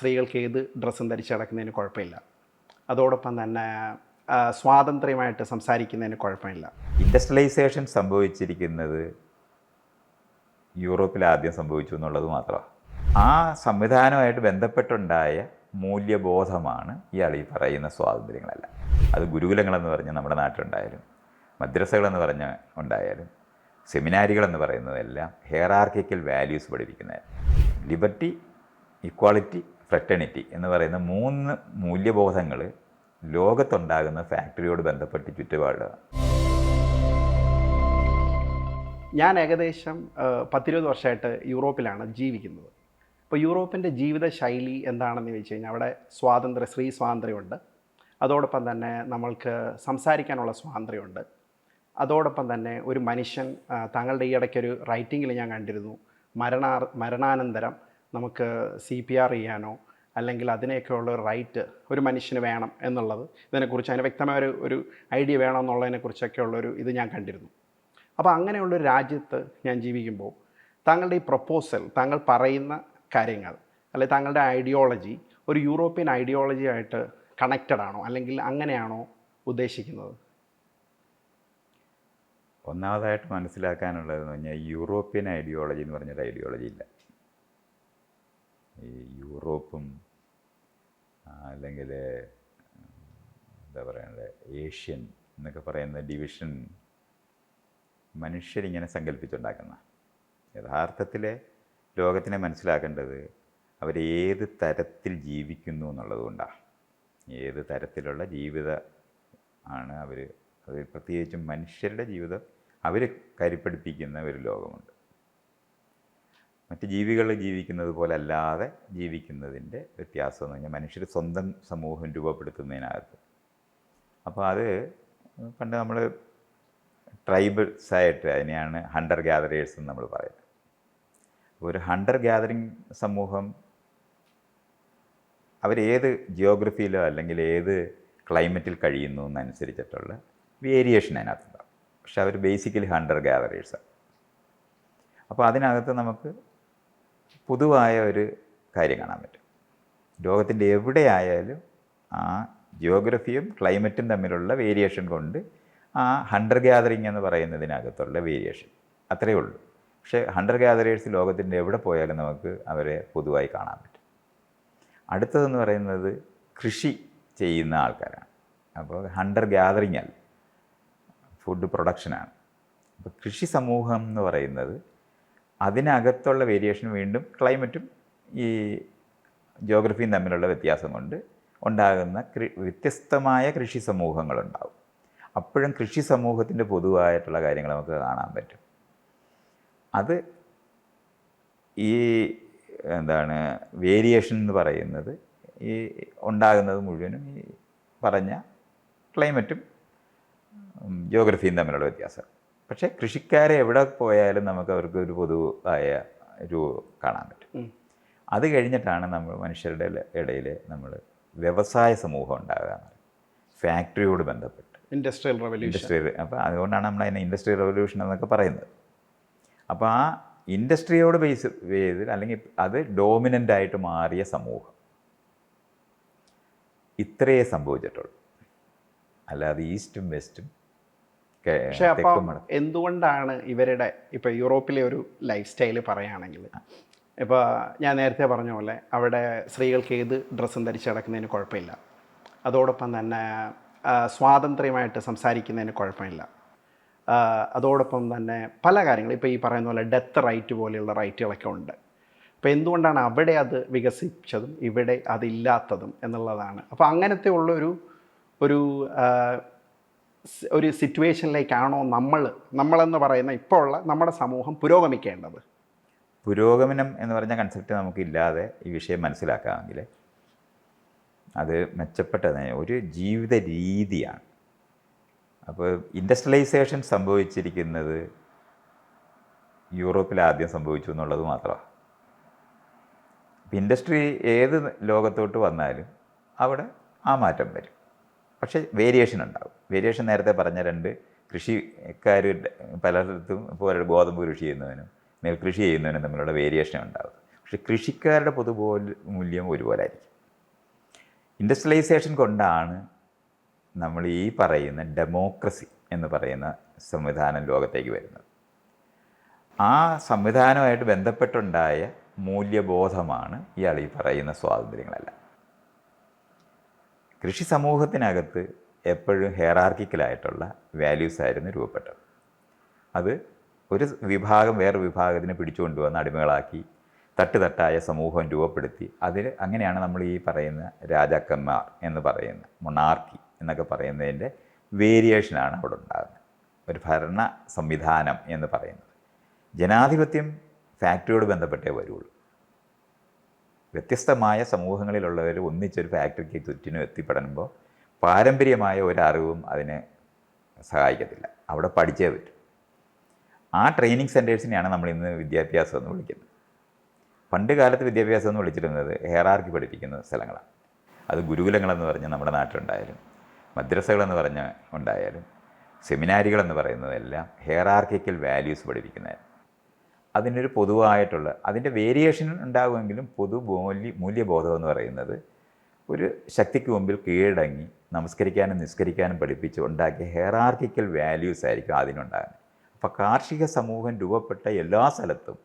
സ്ത്രീകൾക്ക് ഏത് ഡ്രസ്സും ധരിച്ച് നടക്കുന്നതിന് കുഴപ്പമില്ല. അതോടൊപ്പം തന്നെ സ്വാതന്ത്ര്യമായിട്ട് സംസാരിക്കുന്നതിന് കുഴപ്പമില്ല. ഇൻഡസ്ട്രിയലൈസേഷൻ സംഭവിച്ചിരിക്കുന്നത് യൂറോപ്പിൽ ആദ്യം സംഭവിച്ചു എന്നുള്ളത് മാത്രമാണ് ആ സംവിധാനമായിട്ട് ബന്ധപ്പെട്ടുണ്ടായ മൂല്യബോധമാണ് ഇയാൾ ഈ പറയുന്ന സ്വാതന്ത്ര്യങ്ങളല്ല. അത് ഗുരുകുലങ്ങളെന്ന് പറഞ്ഞ് നമ്മുടെ നാട്ടിലുണ്ടായാലും മദ്രസകളെന്ന് പറഞ്ഞ ഉണ്ടായാലും സെമിനാരികളെന്ന് പറയുന്നതെല്ലാം ഹെയറാർക്കിക്കൽ വാല്യൂസ് പഠിപ്പിക്കുന്നത് ലിബർട്ടി ഇക്വാളിറ്റി ഫ്രറ്റേണിറ്റി എന്ന് പറയുന്ന മൂന്ന് മൂല്യബോധങ്ങൾ ലോകത്തുണ്ടാകുന്ന ഫാക്ടറിയോട് ബന്ധപ്പെട്ട് ചുറ്റുപാടാണ് ഞാൻ ഏകദേശം പത്തിരുപത് വർഷമായിട്ട് യൂറോപ്പിലാണ് ജീവിക്കുന്നത്. അപ്പോൾ യൂറോപ്പിന്റെ ജീവിത ശൈലി എന്താണെന്ന് ചോദിച്ചു കഴിഞ്ഞാൽ അവിടെ സ്വാതന്ത്ര്യ സ്ത്രീ സ്വാതന്ത്ര്യമുണ്ട്. അതോടൊപ്പം തന്നെ നമ്മൾക്ക് സംസാരിക്കാനുള്ള സ്വാതന്ത്ര്യമുണ്ട്. അതോടൊപ്പം തന്നെ ഒരു മനുഷ്യൻ താങ്കളുടെ ഈ ഇടയ്ക്കൊരു റൈറ്റിങ്ങിൽ ഞാൻ കണ്ടിരുന്നു. മരണാ മരണാനന്തരം നമുക്ക് സി പി ആർ ചെയ്യാനോ അല്ലെങ്കിൽ അതിനെയൊക്കെയുള്ള റൈറ്റ് ഒരു മനുഷ്യന് വേണം എന്നുള്ളത് ഇതിനെക്കുറിച്ച് അതിന് വ്യക്തമായ ഒരു ഒരു ഐഡിയ വേണം എന്നുള്ളതിനെക്കുറിച്ചൊക്കെ ഉള്ളൊരു ഇത് ഞാൻ കണ്ടിരുന്നു. അപ്പോൾ അങ്ങനെയുള്ളൊരു രാജ്യത്ത് ഞാൻ ജീവിക്കുമ്പോൾ താങ്കളുടെ ഈ പ്രപ്പോസൽ താങ്കൾ പറയുന്ന കാര്യങ്ങൾ അല്ലെങ്കിൽ താങ്കളുടെ ഐഡിയോളജി ഒരു യൂറോപ്യൻ ഐഡിയോളജി ആയിട്ട് കണക്റ്റഡ് ആണോ അല്ലെങ്കിൽ അങ്ങനെയാണോ ഉദ്ദേശിക്കുന്നത്? ഒന്നാമതായിട്ട് മനസ്സിലാക്കാനുള്ളതെന്ന് പറഞ്ഞാൽ യൂറോപ്യൻ ഐഡിയോളജി എന്ന് പറഞ്ഞൊരു ഐഡിയോളജി ഇല്ല. ഈ യൂറോപ്പും അല്ലെങ്കിൽ എന്താ പറയുന്നത് ഏഷ്യൻ എന്നൊക്കെ പറയുന്ന ഡിവിഷൻ മനുഷ്യരിങ്ങനെ സങ്കല്പിച്ചുണ്ടാക്കുന്ന. യഥാർത്ഥത്തിൽ ലോകത്തിനെ മനസ്സിലാക്കേണ്ടത് അവർ ഏത് തരത്തിൽ ജീവിക്കുന്നു എന്നുള്ളതുകൊണ്ടാണ് ഏത് തരത്തിലുള്ള ജീവിത ആണ് അവർ അത് പ്രത്യേകിച്ചും മനുഷ്യരുടെ ജീവിതം അവർ കരിപ്പടിപ്പിക്കുന്ന ഒരു ലോകമുണ്ട്. മറ്റ് ജീവികൾ ജീവിക്കുന്നത് പോലെ അല്ലാതെ ജീവിക്കുന്നതിന്റെ വ്യത്യാസം എന്ന് പറഞ്ഞാൽ മനുഷ്യർ സ്വന്തം സമൂഹം രൂപപ്പെടുത്തുന്നതിനകത്ത്. അപ്പോൾ അത് പണ്ട് നമ്മൾ ട്രൈബൽസ് ആയിട്ട് അതിനെയാണ് ഹണ്ടർ ഗ്യാതറേഴ്സ് എന്ന് നമ്മൾ പറയുന്നത്. ഒരു ഹണ്ടർ ഗ്യാതറിങ് സമൂഹം അവരേത് ജിയോഗ്രഫിയിലോ അല്ലെങ്കിൽ ഏത് ക്ലൈമറ്റിൽ കഴിയുന്നു എന്നനുസരിച്ചിട്ടുള്ള വേരിയേഷൻ അതിനകത്തുണ്ടാവും. പക്ഷെ അവർ ബേസിക്കലി ഹണ്ടർ ഗ്യാതറേഴ്സാണ്. അപ്പോൾ അതിനകത്ത് നമുക്ക് പൊതുവായ ഒരു കാര്യം കാണാൻ പറ്റും. ലോകത്തിന്റെ എവിടെയായാലും ആ ജിയോഗ്രഫിയും ക്ലൈമറ്റും തമ്മിലുള്ള വേരിയേഷൻ കൊണ്ട് ആ ഹണ്ടർ ഗ്യാദറിങ് എന്ന് പറയുന്നതിനകത്തുള്ള വേരിയേഷൻ അത്രയേ ഉള്ളൂ. പക്ഷേ ഹണ്ടർ ഗ്യാദറേഴ്സ് ലോകത്തിന്റെ എവിടെ പോയാലും നമുക്ക് അവരെ പൊതുവായി കാണാൻ പറ്റും. അടുത്തതെന്ന് പറയുന്നത് കൃഷി ചെയ്യുന്ന ആൾക്കാരാണ്. അപ്പോൾ ഹണ്ടർ ഗ്യാദറിങ് അല്ല ഫുഡ് പ്രൊഡക്ഷനാണ് അപ്പോൾ കൃഷി സമൂഹം എന്ന് പറയുന്നത് അതിനകത്തുള്ള വേരിയേഷൻ വീണ്ടും ക്ലൈമറ്റും ഈ ജോഗ്രഫിയും തമ്മിലുള്ള വ്യത്യാസം കൊണ്ട് ഉണ്ടാകുന്ന കൃ വ്യത്യസ്തമായ കൃഷി സമൂഹങ്ങളുണ്ടാവും. അപ്പോഴും കൃഷി സമൂഹത്തിന്റെ പൊതുവായിട്ടുള്ള കാര്യങ്ങൾ നമുക്ക് കാണാൻ പറ്റും. അത് ഈ എന്താണ് വേരിയേഷൻ എന്ന് പറയുന്നത് ഈ ഉണ്ടാകുന്നത് മുഴുവനും ഈ പറഞ്ഞ ക്ലൈമറ്റും ജോഗ്രഫിയും തമ്മിലുള്ള വ്യത്യാസം. പക്ഷേ കൃഷിക്കാരെ എവിടെ പോയാലും നമുക്ക് അവർക്ക് ഒരു പൊതുവായ ഒരു കാണാൻ പറ്റും. അത് കഴിഞ്ഞിട്ടാണ് നമ്മൾ മനുഷ്യരുടെ ഇടയിൽ നമ്മൾ വ്യവസായ സമൂഹം ഉണ്ടാകുക ഫാക്ടറിയോട് ബന്ധപ്പെട്ട്. ഇൻഡസ്ട്രിയൽ റവല്യൂഷൻ ഇൻഡസ്ട്രിയൽ അപ്പോൾ അതുകൊണ്ടാണ് നമ്മൾ അതിനെ ഇൻഡസ്ട്രിയൽ റവല്യൂഷൻ എന്നൊക്കെ പറയുന്നത്. അപ്പോൾ ആ ഇൻഡസ്ട്രിയോട് ബേസ് ചെയ്ത് അല്ലെങ്കിൽ അത് ഡോമിനന്റ് ആയിട്ട് മാറിയ സമൂഹം. ഇത്രയേ സംഭവിച്ചിട്ടുള്ളൂ. അല്ലാതെ ഈസ്റ്റും വെസ്റ്റും പക്ഷെ അപ്പം എന്തുകൊണ്ടാണ് ഇവരുടെ ഇപ്പൊ യൂറോപ്പിലെ ഒരു ലൈഫ് സ്റ്റൈൽ പറയുകയാണെങ്കിൽ? ഇപ്പോൾ ഞാൻ നേരത്തെ പറഞ്ഞ പോലെ അവിടെ സ്ത്രീകൾക്ക് ഏത് ഡ്രസ്സും ധരിച്ച് നടക്കുന്നതിന് കുഴപ്പമില്ല. അതോടൊപ്പം തന്നെ സ്വാതന്ത്ര്യമായിട്ട് സംസാരിക്കുന്നതിന് കുഴപ്പമില്ല. അതോടൊപ്പം തന്നെ പല കാര്യങ്ങളും ഇപ്പോൾ ഈ പറയുന്ന പോലെ ഡെത്ത് റൈറ്റ് പോലെയുള്ള റൈറ്റുകളൊക്കെ ഉണ്ട്. അപ്പോൾ എന്തുകൊണ്ടാണ് അവിടെ അത് വികസിച്ചതും ഇവിടെ അതില്ലാത്തതും എന്നുള്ളതാണ്. അപ്പോൾ അങ്ങനത്തെ ഉള്ളൊരു ഒരു ഒരു സിറ്റുവേഷനിലേക്കാണോ നമ്മൾ നമ്മളെന്ന് പറയുന്ന ഇപ്പോൾ ഉള്ള നമ്മുടെ സമൂഹം പുരോഗമിക്കേണ്ടത്? പുരോഗമനം എന്ന് പറഞ്ഞ കൺസെപ്റ്റ് നമുക്കില്ലാതെ ഈ വിഷയം മനസ്സിലാക്കാമെങ്കിൽ അത് മെച്ചപ്പെട്ടത് ഒരു ജീവിത രീതിയാണ്. അപ്പോൾ ഇൻഡസ്ട്രിയലൈസേഷൻ സംഭവിച്ചിരിക്കുന്നത് യൂറോപ്പിൽ ആദ്യം സംഭവിച്ചു എന്നുള്ളത് മാത്രമാണ്. ഇൻഡസ്ട്രി ഏത് ലോകത്തോട്ട് വന്നാലും അവിടെ ആ മാറ്റം വരും. പക്ഷേ വേരിയേഷൻ ഉണ്ടാവും. വേരിയേഷൻ നേരത്തെ പറഞ്ഞ രണ്ട് കൃഷിക്കാർ പലയിടത്തും ഇപ്പോൾ ഗോതമ്പ് കൃഷി ചെയ്യുന്നതിനും നെൽകൃഷി ചെയ്യുന്നവനും തമ്മിലുള്ള വേരിയേഷൻ ഉണ്ടാകും പക്ഷെ കൃഷിക്കാരുടെ പൊതുപോലെ മൂല്യം ഒരുപോലെ ആയിരിക്കും ഇൻഡസ്ട്രിയലൈസേഷൻ കൊണ്ടാണ് നമ്മൾ ഈ പറയുന്ന ഡെമോക്രസി എന്ന് പറയുന്ന സംവിധാനം ലോകത്തേക്ക് വരുന്നത്. ആ സംവിധാനമായിട്ട് ബന്ധപ്പെട്ടുണ്ടായ മൂല്യബോധമാണ് ഇയാൾ ഈ പറയുന്ന സ്വാതന്ത്ര്യങ്ങളല്ല. കൃഷി സമൂഹത്തിനകത്ത് എപ്പോഴും ഹെയറാർക്കിക്കലായിട്ടുള്ള വാല്യൂസ് ആയിരുന്നു രൂപപ്പെട്ടത്. അത് ഒരു വിഭാഗം വേറെ വിഭാഗത്തിനെ പിടിച്ചുകൊണ്ടുവന്ന് അടിമകളാക്കി തട്ടുതട്ടായ സമൂഹം രൂപപ്പെടുത്തി അതിൽ അങ്ങനെയാണ് നമ്മൾ ഈ പറയുന്ന രാജാക്കന്മാർ എന്ന് പറയുന്ന മൊണാർക്കി എന്നൊക്കെ പറയുന്നതിന്റെ വേരിയേഷനാണ് അവിടെ ഉണ്ടാകുന്നത്. ഒരു ഭരണ സംവിധാനം എന്ന് പറയുന്നത്. ജനാധിപത്യം ഫാക്ടറിയോട് ബന്ധപ്പെട്ടേ വരുള്ളൂ. വ്യത്യസ്തമായ സമൂഹങ്ങളിലുള്ളവർ ഒന്നിച്ചൊരു ഫാക്ടറിക്ക് ചുറ്റിനും എത്തിപ്പെടുമ്പോൾ പാരമ്പര്യമായ ഒരറിവും അതിനെ സഹായിക്കത്തില്ല. അവിടെ പഠിച്ചേ പറ്റും. ആ ട്രെയിനിങ് സെന്റേഴ്സിനെയാണ് നമ്മൾ ഇന്ന് വിദ്യാഭ്യാസം എന്ന് വിളിക്കുന്നത്. പണ്ട് കാലത്ത് വിദ്യാഭ്യാസം എന്ന് വിളിച്ചിരുന്നത് ഹെയറാർക്കി പഠിപ്പിക്കുന്ന സ്ഥലങ്ങളാണ്. അത് ഗുരുകുലങ്ങളെന്ന് പറഞ്ഞ് നമ്മുടെ നാട്ടിലുണ്ടായാലും മദ്രസകളെന്ന് പറഞ്ഞ ഉണ്ടായാലും സെമിനാരികളെന്ന് പറയുന്നതെല്ലാം ഹെയറാർക്കിക്കൽ വാല്യൂസ് പഠിപ്പിക്കുന്നതായിരുന്നു. അതിനൊരു പൊതുവായിട്ടുള്ള അതിന്റെ വേരിയേഷൻ ഉണ്ടാകുമെങ്കിലും പൊതു മൂല്യ മൂല്യബോധം എന്ന് പറയുന്നത് ഒരു ശക്തിക്ക് മുമ്പിൽ കീഴടങ്ങി നമസ്കരിക്കാനും നിസ്കരിക്കാനും പഠിപ്പിച്ച് ഉണ്ടാക്കിയ ഹെയറാർക്കിക്കൽ വാല്യൂസ് ആയിരിക്കും അതിനുണ്ടാകുന്നത്. അപ്പോൾ കാർഷിക സമൂഹം രൂപപ്പെട്ട എല്ലാ സ്ഥലത്തും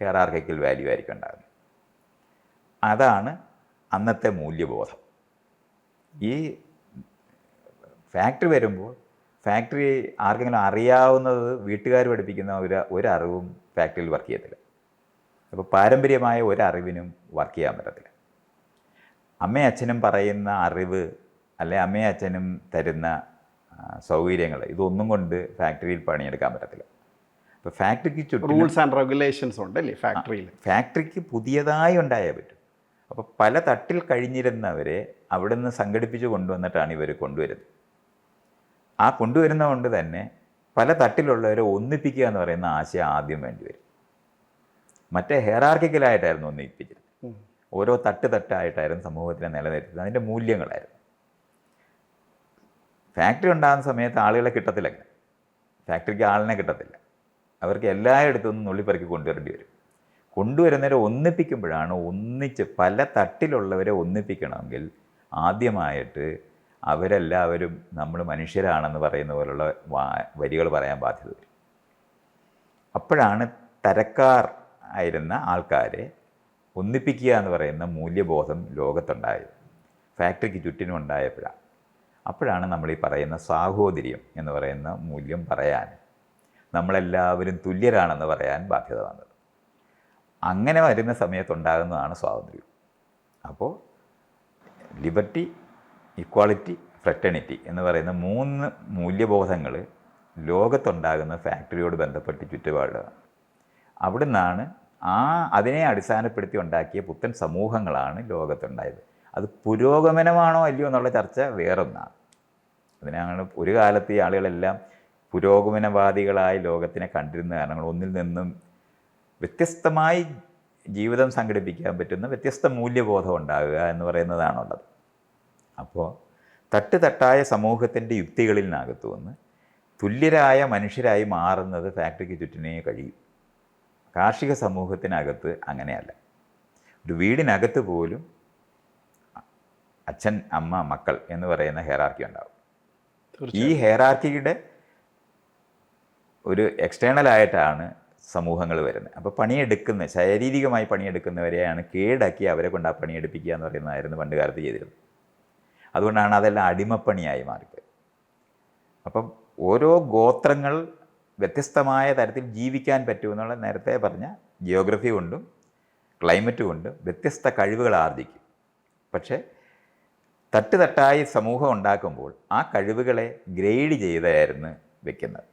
ഹെയറാർക്കിക്കൽ വാല്യൂ ആയിരിക്കും ഉണ്ടാകുന്നത്. അതാണ് അന്നത്തെ മൂല്യബോധം. ഈ ഫാക്ടറി വരുമ്പോൾ ഫാക്ടറി ആർക്കെങ്കിലും അറിയാവുന്നത് വീട്ടുകാർ പഠിപ്പിക്കുന്ന ഒരു ഒരറിവും ഫാക്ടറിയിൽ വർക്ക് ചെയ്യത്തില്ല. അപ്പോൾ പാരമ്പര്യമായ ഒരറിവിനും വർക്ക് ചെയ്യാൻ പറ്റത്തില്ല. അമ്മയും അച്ഛനും പറയുന്ന അറിവ് അല്ലെ അമ്മയും അച്ഛനും തരുന്ന സൗകര്യങ്ങൾ ഇതൊന്നും കൊണ്ട് ഫാക്ടറിയിൽ പണിയെടുക്കാൻ പറ്റത്തില്ല. അപ്പോൾ ഫാക്ടറിക്ക് ചുറ്റും റൂൾസ് ആൻഡ് റെഗുലേഷൻസ് ഉണ്ട് അല്ലേ ഫാക്ടറിയിൽ ഫാക്ടറിക്ക് പുതിയതായി ഉണ്ടായേ പറ്റും. അപ്പോൾ പല തട്ടിൽ കഴിഞ്ഞിരുന്നവരെ അവിടെ നിന്ന് സംഘടിപ്പിച്ച് കൊണ്ടുവന്നിട്ടാണ് ഇവർ കൊണ്ടുവരുന്നത്. ആ കൊണ്ടുവരുന്ന കൊണ്ട് തന്നെ പല തട്ടിലുള്ളവരെ ഒന്നിപ്പിക്കുക എന്ന് പറയുന്ന ആശയം ആദ്യം വേണ്ടി വരും. മറ്റേ ഹെയറാർക്കിക്കലായിട്ടായിരുന്നു ഒന്നിപ്പിച്ചത് ഓരോ തട്ട് തട്ടായിട്ടായിരുന്നു സമൂഹത്തിനെ നിലനിർത്തുന്നത് അതിന്റെ മൂല്യങ്ങളായിരുന്നു. ഫാക്ടറി ഉണ്ടാകുന്ന സമയത്ത് ആളുകളെ കിട്ടത്തില്ല ഫാക്ടറിക്ക് ആളിനെ കിട്ടത്തില്ല. അവർക്ക് എല്ലായിടത്തു നിന്നും നുള്ളിപ്പറക്കി കൊണ്ടുവരേണ്ടി വരും. കൊണ്ടുവരുന്നവരെ ഒന്നിപ്പിക്കുമ്പോഴാണ് ഒന്നിച്ച് പല തട്ടിലുള്ളവരെ ഒന്നിപ്പിക്കണമെങ്കിൽ ആദ്യമായിട്ട് അവരെല്ലാവരും നമ്മൾ മനുഷ്യരാണെന്ന് പറയുന്ന പോലുള്ള വരികൾ പറയാൻ ബാധ്യത വരും. അപ്പോഴാണ് തരക്കാർ ആയിരുന്ന ആൾക്കാരെ ഒന്നിപ്പിക്കുക എന്ന് പറയുന്ന മൂല്യബോധം ലോകത്തുണ്ടായത്. ഫാക്ടറിക്ക് ചുറ്റിനും ഉണ്ടായപ്പോഴാണ്. അപ്പോഴാണ് നമ്മൾ ഈ പറയുന്ന സാഹോദര്യം എന്ന് പറയുന്ന മൂല്യം പറയാൻ നമ്മളെല്ലാവരും തുല്യരാണെന്ന് പറയാൻ ബാധ്യത വന്നത്. അങ്ങനെ വരുന്ന സമയത്തുണ്ടാകുന്നതാണ് സ്വാതന്ത്ര്യം. അപ്പോൾ ലിബർട്ടി ഇക്വാളിറ്റി ഫ്രട്ടേണിറ്റി എന്ന് പറയുന്ന മൂന്ന് മൂല്യബോധങ്ങൾ ലോകത്തുണ്ടാകുന്ന ഫാക്ടറിയോട് ബന്ധപ്പെട്ട് ചുറ്റുപാടാണ്. അവിടുന്നാണ് ആ അതിനെ അടിസ്ഥാനപ്പെടുത്തി ഉണ്ടാക്കിയ പുത്തൻ സമൂഹങ്ങളാണ് ലോകത്തുണ്ടായത്. അത് പുരോഗമനമാണോ അല്ലയോ എന്നുള്ള ചർച്ച വേറൊന്നാണ്. അതിനാണ് ഒരു കാലത്ത് ഈ ആളുകളെല്ലാം പുരോഗമനവാദികളായി ലോകത്തിനെ കണ്ടിരുന്ന കാരണങ്ങൾ ഒന്നിൽ നിന്നും വ്യത്യസ്തമായി ജീവിതം സംഘടിപ്പിക്കാൻ പറ്റുന്ന വ്യത്യസ്ത മൂല്യബോധം ഉണ്ടാകുക എന്ന് പറയുന്നതാണുള്ളത്. അപ്പോൾ തട്ട് തട്ടായ സമൂഹത്തിന്റെ യുക്തികളിൽ നിന്നകത്തു തുല്യരായ മനുഷ്യരായി മാറുന്നത് ഫാക്ടറിക്ക് ചുറ്റിനേ കഴിയും. കാർഷിക സമൂഹത്തിനകത്ത് അങ്ങനെയല്ല. ഒരു വീടിനകത്ത് പോലും അച്ഛൻ അമ്മ മക്കൾ എന്ന് പറയുന്ന ഹെയറാർക്കി ഉണ്ടാവും. ഈ ഹെയറാർക്കിയുടെ ഒരു എക്സ്റ്റേണൽ ആയിട്ടാണ് സമൂഹങ്ങൾ വരുന്നത്. അപ്പോൾ പണിയെടുക്കുന്ന ശാരീരികമായി പണിയെടുക്കുന്നവരെയാണ് കേടാക്കി അവരെ കൊണ്ട് ആ പണിയെടുപ്പിക്കുക എന്ന് പറയുന്നതായിരുന്നു പണ്ട് കാലത്ത് ചെയ്തിരുന്നത്. അതുകൊണ്ടാണ് അതെല്ലാം അടിമപ്പണിയായി മാറിപ്പോയത്. അപ്പം ഓരോ ഗോത്രങ്ങൾ വ്യത്യസ്തമായ തരത്തിൽ ജീവിക്കാൻ പറ്റുമെന്നുള്ള നേരത്തെ പറഞ്ഞ ജിയോഗ്രഫി കൊണ്ടും ക്ലൈമറ്റ് കൊണ്ടും വ്യത്യസ്ത കഴിവുകൾ ആർജിക്കും പക്ഷേ തട്ട് തട്ടായി സമൂഹം ഉണ്ടാക്കുമ്പോൾ ആ കഴിവുകളെ ഗ്രേഡ് ചെയ്തായിരുന്നു വെക്കുന്നത്.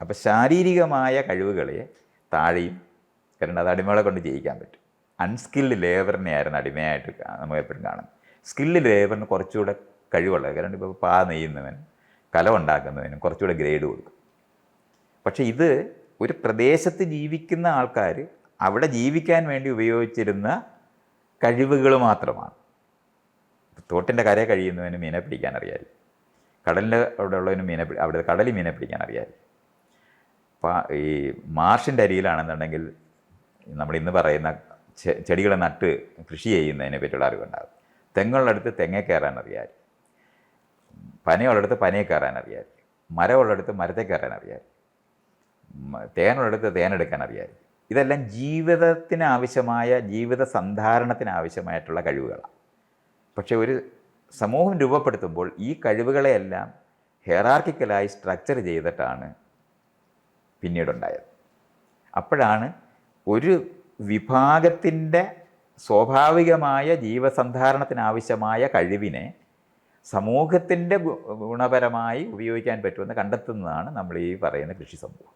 അപ്പോൾ ശാരീരികമായ കഴിവുകളെ താഴെയും കാരണം അത് അടിമകളെ കൊണ്ട് ചെയ്യിക്കാൻ പറ്റും. അൺസ്കിൽഡ് ലേബറിനെ ആയിരുന്നു അടിമയായിട്ട് നമ്മൾ എപ്പോഴും കാണുന്നത്. സ്കിൽഡ് ലേബറിന് കുറച്ചുകൂടെ കഴിവുള്ളത് കാരണം ഇപ്പോൾ പാ നെയ്യുന്നവൻ കല ഉണ്ടാക്കുന്നവനും കുറച്ചുകൂടെ ഗ്രേഡ് കൊടുക്കും. പക്ഷേ ഇത് ഒരു പ്രദേശത്ത് ജീവിക്കുന്ന ആൾക്കാർ അവിടെ ജീവിക്കാൻ വേണ്ടി ഉപയോഗിച്ചിരുന്ന കഴിവുകൾ മാത്രമാണ്. തോട്ടിന്റെ കര കഴിയുന്നവന് മീനെ പിടിക്കാൻ അറിയാമായിരിക്കും. കടലിന്റെ അവിടെ ഉള്ളവന് മീനെ അവിടെ കടലിൽ മീനെ പിടിക്കാൻ അപ്പോൾ ഈ മാർഷിന്റെ അരിയിലാണെന്നുണ്ടെങ്കിൽ നമ്മൾ ഇന്ന് പറയുന്ന ചെടികളെ നട്ട് കൃഷി ചെയ്യുന്നതിനെ പറ്റിയുള്ള അറിവുണ്ടാകും. തെങ്ങുള്ളടുത്ത് തെങ്ങേ കയറാൻ അറിയാം പനയുള്ളടുത്ത് പനയെ കയറാൻ അറിയാം മരമുള്ളടുത്ത് മരത്തെ കയറാൻ അറിയാം തേനുള്ളിടത്ത് തേനെടുക്കാൻ അറിയാം ഇതെല്ലാം ജീവിതത്തിന് ആവശ്യമായ ജീവിത സന്ധാരണത്തിന് ആവശ്യമായിട്ടുള്ള കഴിവുകളാണ്. പക്ഷേ ഒരു സമൂഹം രൂപപ്പെടുത്തുമ്പോൾ ഈ കഴിവുകളെയെല്ലാം ഹെറാർക്കിക്കലായി സ്ട്രക്ചർ ചെയ്തിട്ടാണ് പിന്നീടുണ്ടായത്. അപ്പോഴാണ് ഒരു വിഭാഗത്തിന്റെ സ്വാഭാവികമായ ജീവസന്ധാരണത്തിനാവശ്യമായ കഴിവിനെ സമൂഹത്തിന്റെ ഗുണപരമായി ഉപയോഗിക്കാൻ പറ്റുമെന്ന് കണ്ടെത്തുന്നതാണ് നമ്മൾ ഈ പറയുന്ന കൃഷി സമൂഹം.